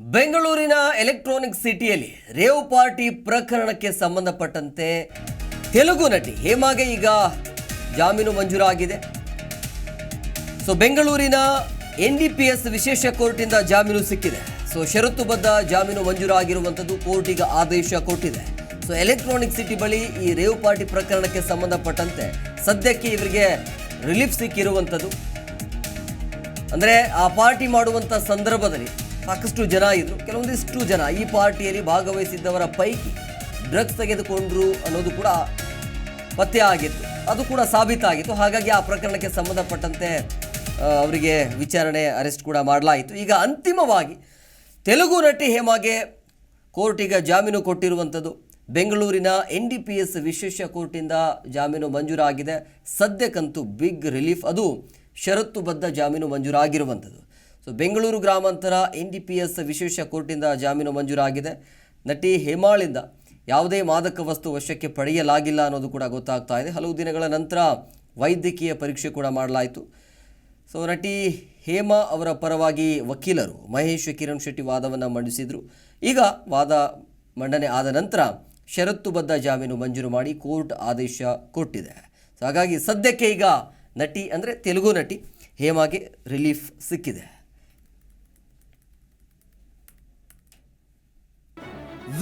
ಬೆಂಗಳೂರಿನ ಎಲೆಕ್ಟ್ರಾನಿಕ್ ಸಿಟಿಯಲ್ಲಿ rave party ಪ್ರಕರಣಕ್ಕೆ ಸಂಬಂಧಪಟ್ಟಂತೆ ತೆಲುಗು ನಟಿ ಹೇಮಾಗೆ ಈಗ ಜಾಮೀನು ಮಂಜೂರಾಗಿದೆ. ಸೊ, ಬೆಂಗಳೂರಿನ ಎನ್ ಡಿ ಪಿ ಎಸ್ ವಿಶೇಷ ಕೋರ್ಟಿಂದ ಜಾಮೀನು ಸಿಕ್ಕಿದೆ. ಸೊ, ಷರತ್ತುಬದ್ಧ ಜಾಮೀನು ಮಂಜೂರಾಗಿರುವಂಥದ್ದು ಕೋರ್ಟ್ ಈಗ ಆದೇಶ ಕೊಟ್ಟಿದೆ. ಸೊ, ಎಲೆಕ್ಟ್ರಾನಿಕ್ ಸಿಟಿ ಬಳಿ ಈ ರೇವ್ ಪಾರ್ಟಿ ಪ್ರಕರಣಕ್ಕೆ ಸಂಬಂಧಪಟ್ಟಂತೆ ಸದ್ಯಕ್ಕೆ ಇವರಿಗೆ ರಿಲೀಫ್ ಸಿಕ್ಕಿರುವಂಥದ್ದು. ಅಂದರೆ, ಆ ಪಾರ್ಟಿ ಮಾಡುವಂಥ ಸಂದರ್ಭದಲ್ಲಿ ಸಾಕಷ್ಟು ಜನ ಇದ್ರು. ಕೆಲವೊಂದಿಷ್ಟು ಜನ ಈ ಪಾರ್ಟಿಯಲ್ಲಿ ಭಾಗವಹಿಸಿದ್ದವರ ಪೈಕಿ ಡ್ರಗ್ಸ್ ತೆಗೆದುಕೊಂಡ್ರು ಅನ್ನೋದು ಕೂಡ ಪತ್ತೆ ಆಗಿತ್ತು. ಅದು ಕೂಡ ಸಾಬೀತಾಗಿತ್ತು. ಹಾಗಾಗಿ ಆ ಪ್ರಕರಣಕ್ಕೆ ಸಂಬಂಧಪಟ್ಟಂತೆ ಅವರಿಗೆ ವಿಚಾರಣೆ ಅರೆಸ್ಟ್ ಕೂಡ ಮಾಡಲಾಯಿತು. ಈಗ ಅಂತಿಮವಾಗಿ ತೆಲುಗು ನಟಿ ಹೇಮಾಗೆ ಕೋರ್ಟಿಗೆ ಜಾಮೀನು ಕೊಟ್ಟಿರುವಂಥದ್ದು. ಬೆಂಗಳೂರಿನ ಎನ್ ಡಿ ಪಿ ಎಸ್ ವಿಶೇಷ ಕೋರ್ಟಿಂದ ಜಾಮೀನು ಮಂಜೂರಾಗಿದೆ. ಸದ್ಯಕ್ಕಂತೂ ಬಿಗ್ ರಿಲೀಫ್. ಅದು ಷರತ್ತುಬದ್ಧ ಜಾಮೀನು ಮಂಜೂರಾಗಿರುವಂಥದ್ದು. ಸೊ ಬೆಂಗಳೂರು ಗ್ರಾಮಾಂತರ ಎನ್ ಡಿ ಪಿ ಎಸ್ ವಿಶೇಷ ಕೋರ್ಟಿಂದ ಜಾಮೀನು ಮಂಜೂರಾಗಿದೆ. ನಟಿ ಹೇಮಾಳಿಂದ ಯಾವುದೇ ಮಾದಕ ವಸ್ತು ವಶಕ್ಕೆ ಪಡೆಯಲಾಗಿಲ್ಲ ಅನ್ನೋದು ಕೂಡ ಗೊತ್ತಾಗ್ತಾ ಇದೆ. ಹಲವು ದಿನಗಳ ನಂತರ ವೈದ್ಯಕೀಯ ಪರೀಕ್ಷೆ ಕೂಡ ಮಾಡಲಾಯಿತು. ಸೊ ನಟಿ ಹೇಮಾ ಅವರ ಪರವಾಗಿ ವಕೀಲರು ಮಹೇಶ್ ಕಿರಣ್ ಶೆಟ್ಟಿ ವಾದವನ್ನು ಮಂಡಿಸಿದರು. ಈಗ ವಾದ ಮಂಡನೆ ಆದ ನಂತರ ಷರತ್ತುಬದ್ಧ ಜಾಮೀನು ಮಂಜೂರು ಮಾಡಿ ಕೋರ್ಟ್ ಆದೇಶ ಕೊಟ್ಟಿದೆ. ಸೊ ಹಾಗಾಗಿ ಸದ್ಯಕ್ಕೆ ಈಗ ನಟಿ ಅಂದರೆ ತೆಲುಗು ನಟಿ ಹೇಮಾಗೆ ರಿಲೀಫ್ ಸಿಕ್ಕಿದೆ.